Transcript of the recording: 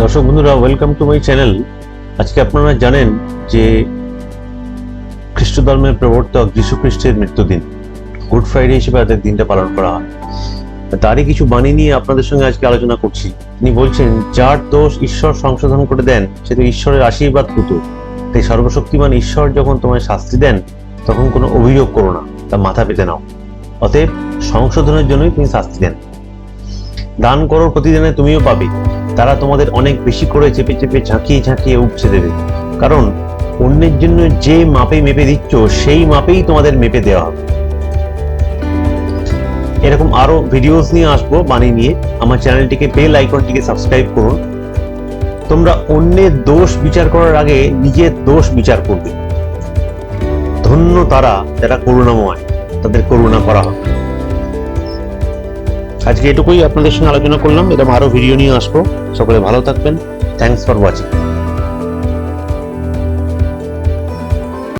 দর্শক বন্ধুরা welcome to my channel আজকে আপনারা জানেন যে খ্রিস্ট ধর্মের প্রবর্তক যীশু খ্রিস্টের মৃত্যুদিন। গুড ফ্রাইডে হিসেবে আজকের দিনটা পালন করা হয়। তারই কিছু বাণী নিয়ে আপনাদের সঙ্গে আজকে আলোচনা করছি। তিনি বলছেন, যার দোষ ঈশ্বর সংশোধন করে দেন, সে তো ঈশ্বরের আশীর্বাদ পুতো তাই সর্বশক্তিমান ঈশ্বর যখন তোমায় শাস্তি দেন, তখন কোনো অভিযোগ করো না, তা মাথা পেতে নাও। অতএব সংশোধনের জন্যই তিনি শাস্তি দেন। দান করো প্রতিদিনে তুমিও পাবে। তারা তোমাদের অনেক বেশি করে চেপে চেপে ঝাঁকিয়ে ঝাঁকিয়ে উপচে দেবে। কারণ অন্যের জন্য যে মাপে মেপে দিচ্ছ, সেই মাপেই তোমাদের মেপে দেওয়া হবে। এরকম আরও ভিডিওস নিয়ে আসব বাণী নিয়ে। আমার চ্যানেলটিকে বেল আইকনটিকে সাবস্ক্রাইব করুন। তোমরা অন্যের দোষ বিচার করার আগে নিজের দোষ বিচার করবে। ধন্য তারা যারা করুণাময়, তাদের করুণা করা হবে। আজকে এটুকুই আপনাদের সঙ্গে আলোচনা করলাম। এরকম আরও ভিডিও নিয়ে আসব। সকলে ভালো থাকবেন। Thanks for watching